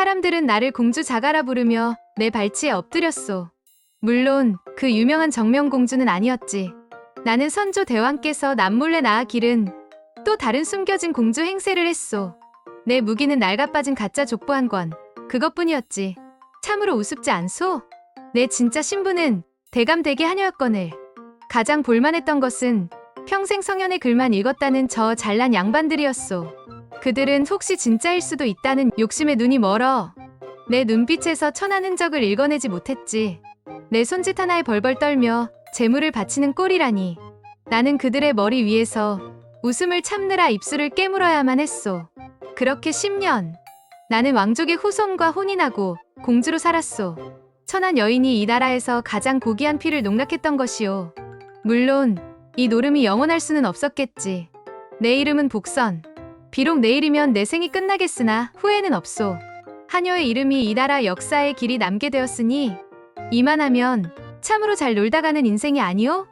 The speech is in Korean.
사람들은 나를 공주 자가라 부르며 내 발치에 엎드렸소. 물론 그 유명한 정명공주는 아니었지. 나는 선조 대왕께서 남몰래 낳아 기른 또 다른 숨겨진 공주 행세를 했소. 내 무기는 낡아빠진 가짜 족보 한 권. 그것뿐이었지. 참으로 우습지 않소? 내 진짜 신부는 대감대기 하녀였거늘. 가장 볼만했던 것은 평생 성현의 글만 읽었다는 저 잘난 양반들이었소. 그들은 혹시 진짜일 수도 있다는 욕심에 눈이 멀어. 내 눈빛에서 천한 흔적을 읽어내지 못했지. 내 손짓 하나에 벌벌 떨며 재물을 바치는 꼴이라니. 나는 그들의 머리 위에서 웃음을 참느라 입술을 깨물어야만 했소. 그렇게 10년. 나는 왕족의 후손과 혼인하고 공주로 살았소. 천한 여인이 이 나라에서 가장 고귀한 피를 농락했던 것이오. 물론 이 노름이 영원할 수는 없었겠지. 내 이름은 복선. 비록 내일이면 내 생이 끝나겠으나 후회는 없소. 하녀의 이름이 이 나라 역사의 길이 남게 되었으니 이만하면 참으로 잘 놀다 가는 인생이 아니오?